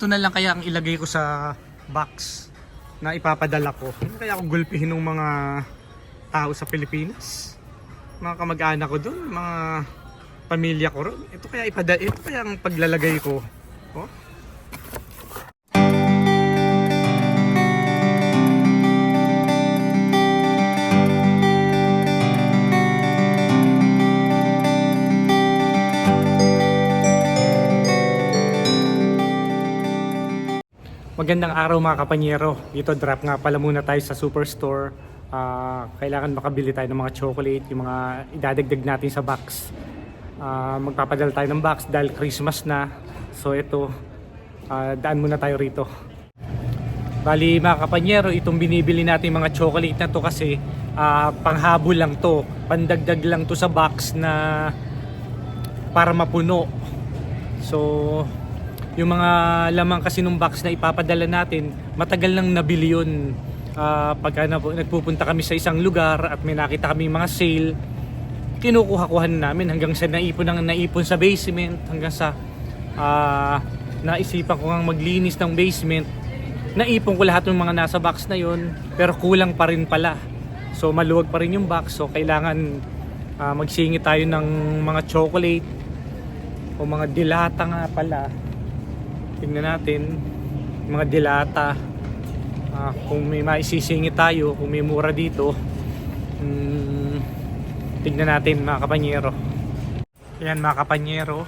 Ito na lang kaya ang ilagay ko sa box na ipapadala ko. Hindi kaya ako gulpihin ng mga tao sa Pilipinas. Mga kamag-anak ko doon, mga pamilya ko ron. Ito kaya ipada ito kaya ang paglalagay ko. Oh. Magandang araw mga kapanyero. Dito drop nga pala muna tayo sa superstore. Ah, kailangan makabili tayo ng mga chocolate, yung mga idadagdag natin sa box. Ah, magpapadala tayo ng box dahil Christmas na. So ito, ah, daan muna tayo rito. Bali mga kapanyero, itong binibili natin mga chocolate na to kasi ah, panghabol lang to. Pandagdag lang to sa box na para mapuno. So, yung mga lamang kasi nung box na ipapadala natin, matagal nang nabili yun. Ah, pagka na, nagpupunta kami sa isang lugar at may nakita kami mga sale, kinukuha-kuhan namin hanggang sa naipon ng naipon sa basement, hanggang sa ah, naisipan ko nga maglinis ng basement. Naipon ko lahat ng mga nasa box na yon pero kulang pa rin pala. So maluwag pa rin yung box, so kailangan ah, magsingit tayo ng mga chocolate o mga dilata nga pala tingnan natin. Mga dilata. Ah, kung may maisisingit tayo kung may mura dito mm, tignan natin mga kapanyero. Yan mga kapanyero.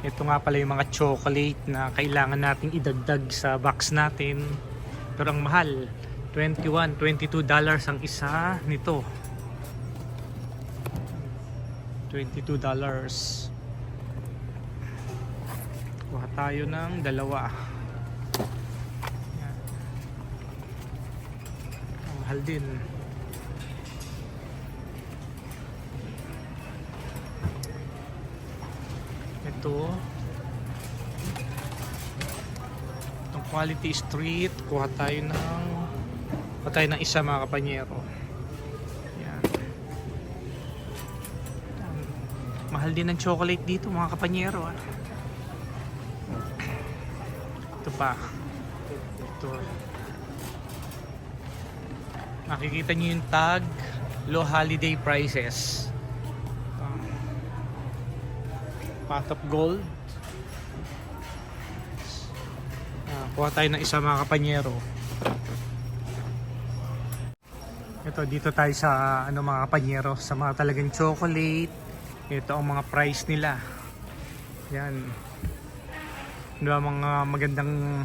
Ito nga pala yung mga chocolate na kailangan nating idagdag sa box natin. Pero ang mahal 21, 22 dollars ang isa nito. 22 dollars Kuha tayo ng dalawa. Mahal din. Ito. Itong quality street. Kuha tayo ng kuha tayo ng isa mga kapanyero. Yan. Mahal din ng chocolate dito mga kapanyero ah. Pa. Ito. Nakikita nyo yung tag low holiday prices. Um, pot of gold. Ah, kuha tayo ng isa mga kapanyero. Ito dito tayo sa ano mga kapanyero sa mga talagang chocolate. Ito ang mga price nila. Yan. Diba mga magandang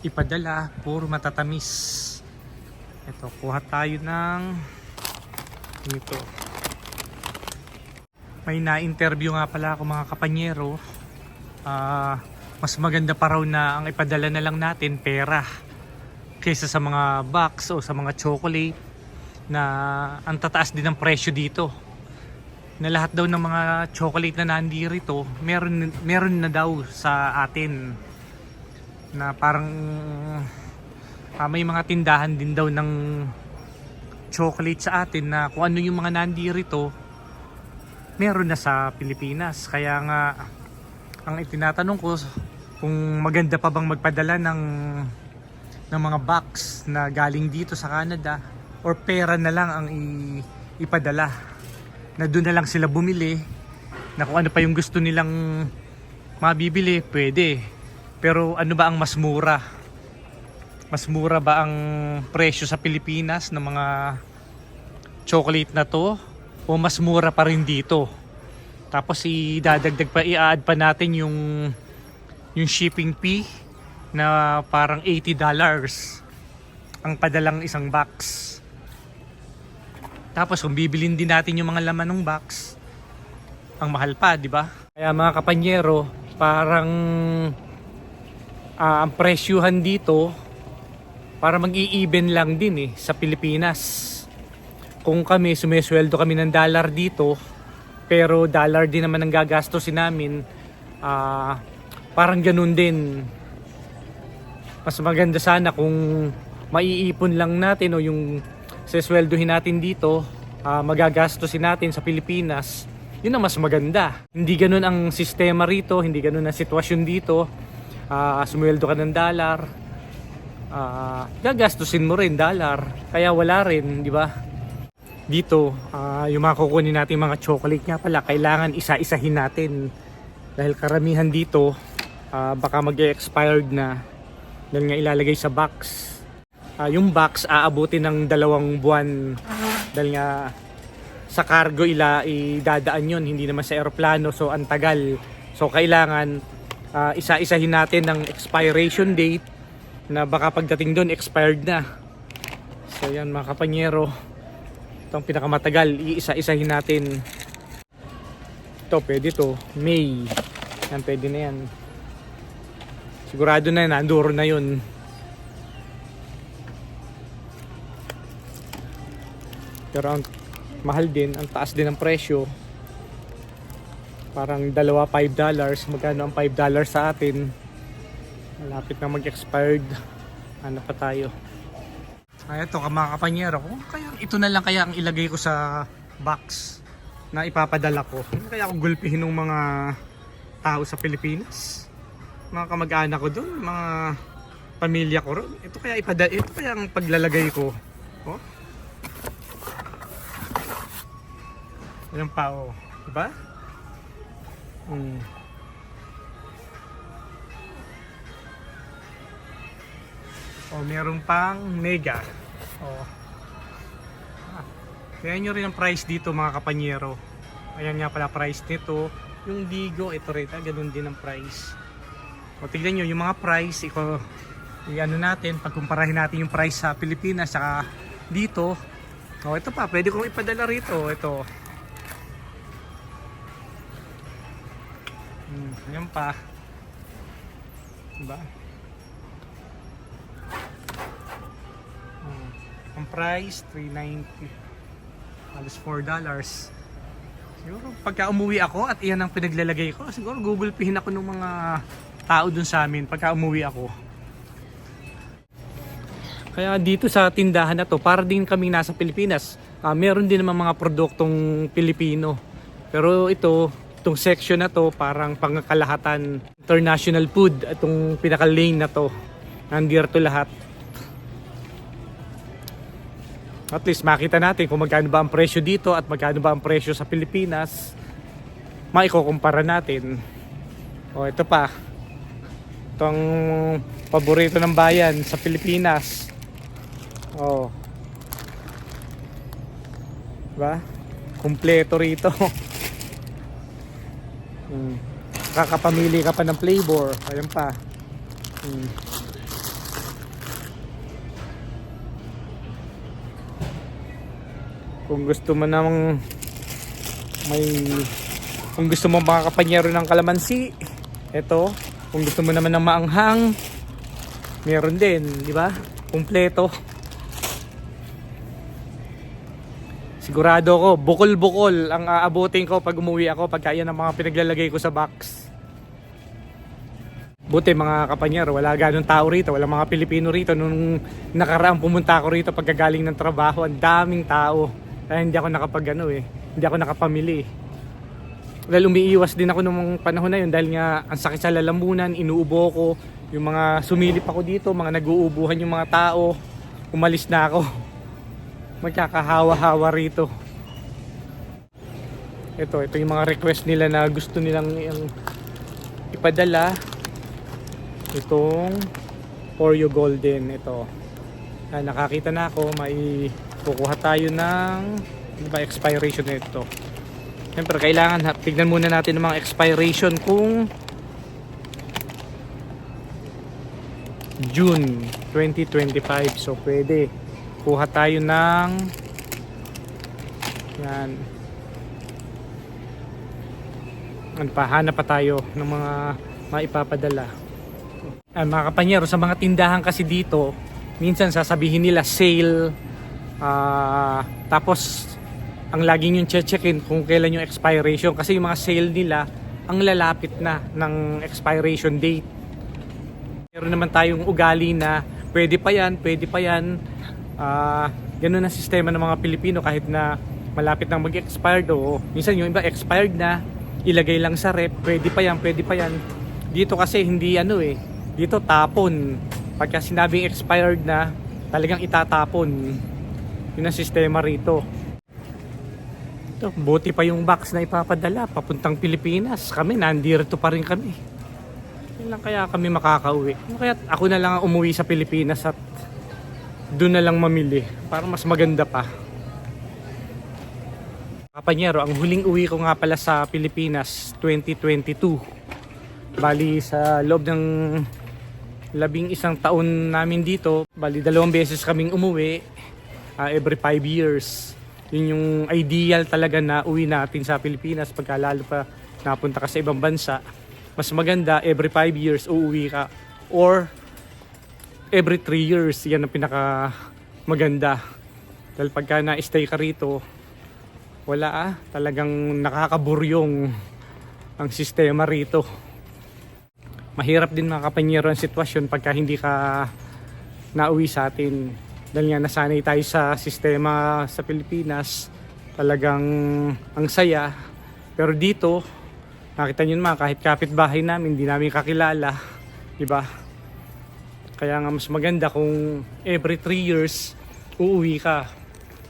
ipadala, puro matatamis. Ito, kuha tayo ng ito. May na-interview nga pala ako mga kapanyero. Ah, mas maganda pa raw na ang ipadala na lang natin pera kaysa sa mga box o sa mga chocolate na ang tataas din ng presyo dito na lahat daw ng mga chocolate na nandito meron meron na daw sa atin. Na parang ah, may mga tindahan din daw ng chocolate sa atin na kung ano yung mga nandito meron na sa Pilipinas. Kaya nga ang itinatanong ko kung maganda pa bang magpadala ng ng mga box na galing dito sa Canada or pera na lang ang ipadala na doon na lang sila bumili na kung ano pa yung gusto nilang mabibili, pwede. Pero ano ba ang mas mura? Mas mura ba ang presyo sa Pilipinas ng mga chocolate na to? O mas mura pa rin dito? Tapos idadagdag pa, i-add pa natin yung yung shipping fee na parang 80 dollars ang padalang isang box. Tapos kung bibilin din natin yung mga laman ng box, ang mahal pa, di ba? Kaya mga kapanyero, parang ah, ang presyuhan dito para mag-i-even lang din eh sa Pilipinas. Kung kami, sumesweldo kami ng dollar dito, pero dollar din naman ang gagastosin namin, ah, parang ganun din. Mas maganda sana kung maiipon lang natin o yung sesweldohin natin dito, ah, magagastosin natin sa Pilipinas, yun ang mas maganda. Hindi ganun ang sistema rito, hindi ganun ang sitwasyon dito. ah, sumweldo ka ng dollar, ah, gagastusin mo rin dollar. Kaya wala rin, di ba? Dito, ah, yung mga kukunin natin mga chocolate nga pala, kailangan isa-isahin natin. Dahil karamihan dito, ah, baka mag-expired na. Dahil nga ilalagay sa box. Ah, yung box aabutin ng dalawang buwan. Dahil nga sa cargo ila idadaan yun, hindi naman sa aeroplano. So, ang tagal. So, kailangan ah, isa-isahin natin ng expiration date na baka pagdating doon expired na. So, yan mga kapanyero. Ito ang pinakamatagal. Iisa-isahin natin. Ito, pwede to. May. Yan, pwede na yan. Sigurado na yan, nanduro na yun. Pero ang mahal din, ang taas din ng presyo. Parang dalawa 5 dollars. Magkano ang 5 dollars sa atin? Malapit na mag-expired. Ano pa tayo? Ay, ito mga kapanyero ko. Kaya ito na lang kaya ang ilagay ko sa box na ipapadala ko. Hindi kaya ako gulpihin ng mga tao sa Pilipinas. Mga kamag-anak ko doon, mga pamilya ko ron. Ito kaya ipada ito kaya ang paglalagay ko. Oh. Yan pa oh. Diba? Hmm. Oh, meron pang mega. Oh. Ah. Kaya nyo rin ang price dito mga kapanyero. Ayan nga pala price nito. Yung Digo, ito rin. Ah, ganun din ang price. O tignan nyo, yung mga price, iko, i-ano natin, pagkumparahin natin yung price sa Pilipinas saka dito. O ito pa, pwede kong ipadala rito. Ito. Hmm, yan pa. Diba? Hmm. Ang price, 390. Halos 4 dollars. Siguro pagka umuwi ako at iyan ang pinaglalagay ko, siguro Google Pihin ako ng mga tao dun sa amin pagka umuwi ako. Kaya dito sa tindahan na to, para din kami nasa Pilipinas, ah, meron din naman mga produktong Pilipino. Pero ito, itong section na to, parang pangkalahatan international food, itong pinaka-lane na to. Nandito lahat. At least makita natin kung magkano ba ang presyo dito at magkano ba ang presyo sa Pilipinas. Maikukumpara natin. O ito pa. Itong paborito ng bayan sa Pilipinas. Oh. Diba? Kumpleto rito. hmm. Kakapamili ka pa ng flavor. Ayan pa. Hmm. Kung gusto mo namang may kung gusto mo mga kapanyero ng kalamansi, ito. Kung gusto mo naman ng maanghang, meron din, di ba? Kumpleto. Sigurado ko, bukol-bukol ang aabutin ko pag umuwi ako pagka yan ang mga pinaglalagay ko sa box. Buti mga kapanyero, wala ganong tao rito, wala mga Pilipino rito. Nung nakaraang pumunta ako rito pagkagaling ng trabaho, ang daming tao. Kaya hindi ako nakapag ano eh, hindi ako nakapamili. Dahil umiiwas din ako nung panahon na yun dahil nga ang sakit sa lalamunan, inuubo ko. Yung mga sumilip ako dito, mga nag-uubuhan yung mga tao. Umalis na ako. Magkakahawa-hawa rito. Ito, ito yung mga request nila na gusto nilang yung ipadala. Itong Oreo Golden. Ito. Ah, nakakita na ako, may kukuha tayo ng ano ba expiration nito. Siyempre kailangan tignan muna natin ang mga expiration kung June 2025. So pwede kuha tayo ng yan ano pa, hanap pa tayo ng mga maipapadala. Ah, mga kapanyero, sa mga tindahan kasi dito, minsan sasabihin nila sale, ah, tapos ang laging yung che-checkin kung kailan yung expiration kasi yung mga sale nila ang lalapit na ng expiration date. Meron naman tayong ugali na pwede pa yan, pwede pa yan. Ah, ganun ang sistema ng mga Pilipino kahit na malapit nang mag-expired o minsan yung iba expired na, ilagay lang sa rep, pwede pa yan, pwede pa yan. Dito kasi hindi ano eh, Dito tapon. Pagka sinabing expired na, talagang itatapon. Yun ang sistema rito. Ito, buti pa yung box na ipapadala papuntang Pilipinas. Kami, nandito pa rin kami. Kailan kaya kami makakauwi? Kaya ako na lang ang umuwi sa Pilipinas at doon na lang mamili para mas maganda pa. Kapanyero, ang huling uwi ko nga pala sa Pilipinas 2022. Bali sa loob ng labing isang taon namin dito, bali dalawang beses kaming umuwi ah, every 5 years. Yun yung ideal talaga na uwi natin sa Pilipinas pagka lalo pa napunta ka sa ibang bansa. Mas maganda every 5 years uuwi ka or every 3 years yan ang pinaka maganda. Dahil pagka na-stay ka rito, wala ah, talagang nakakaburyong ang sistema rito. Mahirap din mga kapanyero ang sitwasyon pagka hindi ka nauwi sa atin. Dahil nga nasanay tayo sa sistema sa Pilipinas, talagang ang saya. Pero dito, nakita nyo naman kahit kapitbahay namin, hindi namin kakilala. Diba? Kaya nga mas maganda kung every 3 years uuwi ka.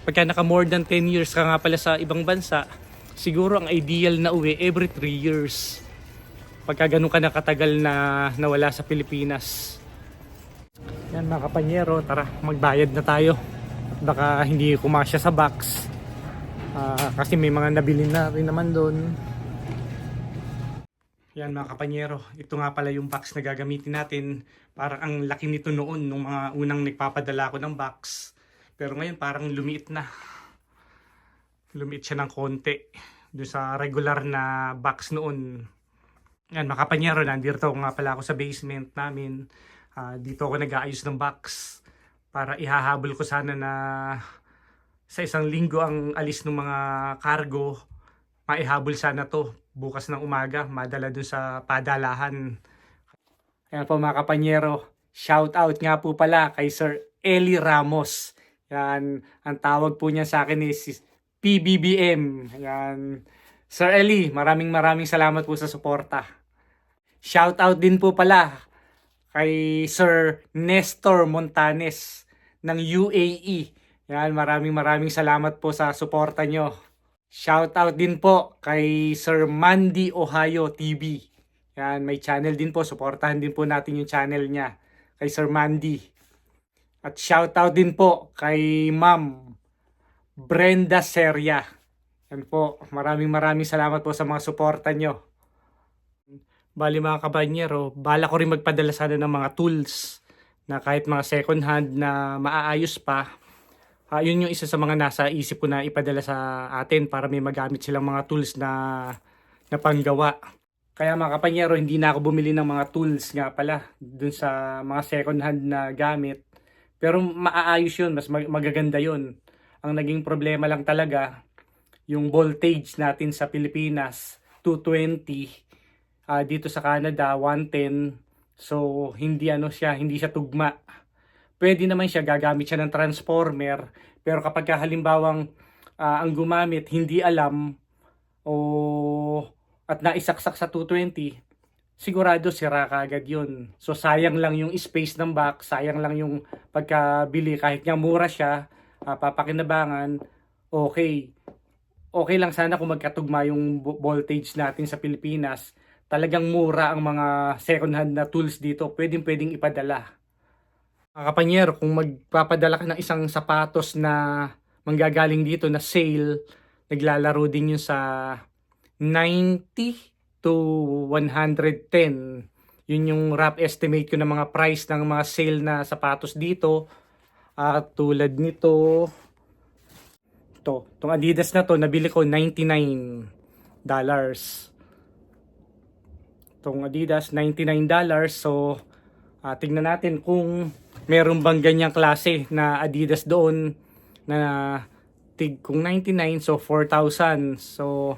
Pagka naka more than 10 years ka nga pala sa ibang bansa, siguro ang ideal na uwi every 3 years. Pagka ganun ka na katagal na nawala sa Pilipinas. Yan mga kapanyero, tara magbayad na tayo. Baka hindi kumasya sa box. Ah, kasi may mga nabili na rin naman doon. Yan mga kapanyero, ito nga pala yung box na gagamitin natin. Parang ang laki nito noon nung mga unang nagpapadala ko ng box. Pero ngayon parang lumiit na. Lumiit siya ng konti. Doon sa regular na box noon. Yan mga kapanyero, nandito nga pala ako sa basement namin. Ah, dito ako nag-aayos ng box. Para ihahabol ko sana na sa isang linggo ang alis ng mga cargo. Maihabol sana to bukas ng umaga, madala dun sa padalahan. Ayan po mga kapanyero, shout out nga po pala kay Sir Eli Ramos. Yan, ang tawag po niya sa akin is PBBM. Yan. Sir Eli, maraming maraming salamat po sa suporta. Shout out din po pala kay Sir Nestor Montanes ng UAE. Yan, maraming maraming salamat po sa suporta nyo. Shout out din po kay Sir Mandy Ohio TV. Yan, may channel din po. Suportahan din po natin yung channel niya. Kay Sir Mandy. At shout out din po kay Ma'am Brenda Seria. Yan po. Maraming maraming salamat po sa mga suporta nyo. Bali mga kabanyero, bala ko rin magpadala sana ng mga tools na kahit mga second hand na maaayos pa. Ah, yun yung isa sa mga nasa isip ko na ipadala sa atin para may magamit silang mga tools na, na panggawa. Kaya mga kapanyero, hindi na ako bumili ng mga tools nga pala dun sa mga second hand na gamit. Pero maaayos yun, mas mag- magaganda yun. Ang naging problema lang talaga, yung voltage natin sa Pilipinas, 220. Ah, dito sa Canada, 110. So, hindi ano siya, hindi siya tugma pwede naman siya gagamit siya ng transformer. Pero kapag ka halimbawang ah, ang gumamit hindi alam o at naisaksak sa 220 sigurado sira kagad yun. So sayang lang yung space ng box sayang lang yung pagkabili. Kahit nga mura siya ah, papakinabangan okay. Okay lang sana kung magkatugma yung vo- voltage natin sa Pilipinas. Talagang mura ang mga second hand na tools dito. Pwedeng pwedeng ipadala mga kapanyero, kung magpapadala ka ng isang sapatos na manggagaling dito na sale, naglalaro din yun sa 90 to 110. Yun yung rough estimate ko ng mga price ng mga sale na sapatos dito. At tulad nito, to, tong Adidas na to, nabili ko 99 dollars. Tong Adidas, 99 dollars. So, ah, tingnan natin kung meron bang ganyang klase na Adidas doon na tig kung 99 so 4,000 so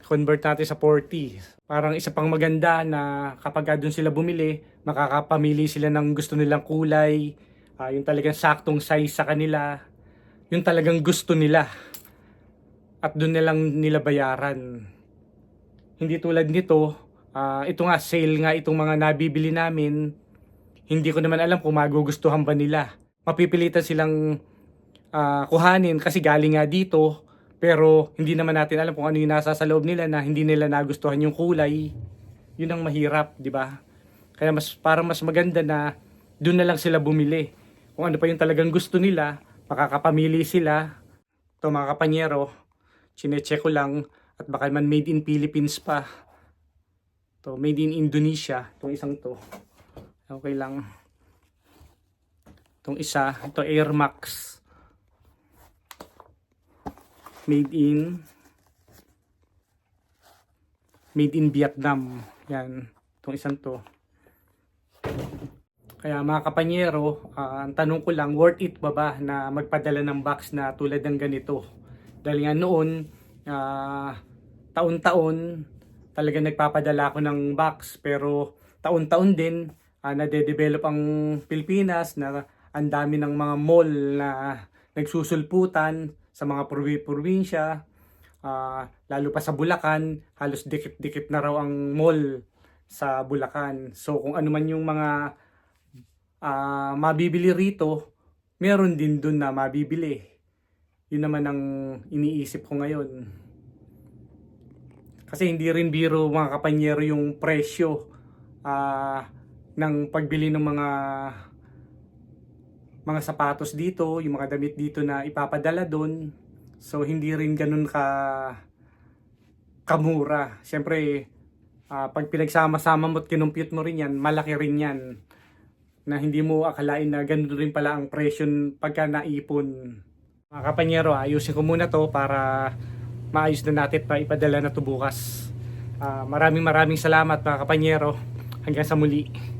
convert natin sa 40 parang isa pang maganda na kapag doon sila bumili makakapamili sila ng gusto nilang kulay. Ah, yung talagang saktong size sa kanila. Yung talagang gusto nila. At doon nilang nila bayaran. Hindi tulad nito Ah, ito nga, sale nga itong mga nabibili namin. Hindi ko naman alam kung magugustuhan ba nila. Mapipilitan silang ah, kuhanin kasi galing nga dito. Pero hindi naman natin alam kung ano yung nasa sa loob nila na hindi nila nagustuhan yung kulay. Yun ang mahirap, di ba? Kaya mas parang mas maganda na doon na lang sila bumili. Kung ano pa yung talagang gusto nila, makakapamili sila. Ito mga kapanyero, chinecheck ko lang at baka man made in Philippines pa. To made in Indonesia, itong isang to. Okay lang. Itong isa, ito Air Max. Made in Made in Vietnam. Yan, itong isang to. Kaya mga kapanyero, ah, ang tanong ko lang, worth it ba ba na magpadala ng box na tulad ng ganito? Dahil nga noon, ah, taon-taon, talaga nagpapadala ako ng box. Pero taon-taon din, ah, nade-develop ang Pilipinas na ang dami ng mga mall na nagsusulputan sa mga probi-probinsya. Ah, lalo pa sa Bulacan, halos dikit-dikit na raw ang mall sa Bulacan. So kung ano man yung mga ah, mabibili rito, meron din dun na mabibili. Yun naman ang iniisip ko ngayon. Kasi hindi rin biro mga kapanyero yung presyo ah, ng pagbili ng mga mga sapatos dito, yung mga damit dito na ipapadala doon. So hindi rin ganun ka kamura. Siyempre, ah, pag pinagsama-sama mo at kinumpute mo rin yan, malaki rin yan na hindi mo akalain na ganun rin pala ang presyo pagka naipon. Mga kapanyero, ayusin ko muna to para maayos na natin pa ipadala na to bukas. Ah, maraming maraming salamat mga kapanyero. Hanggang sa muli.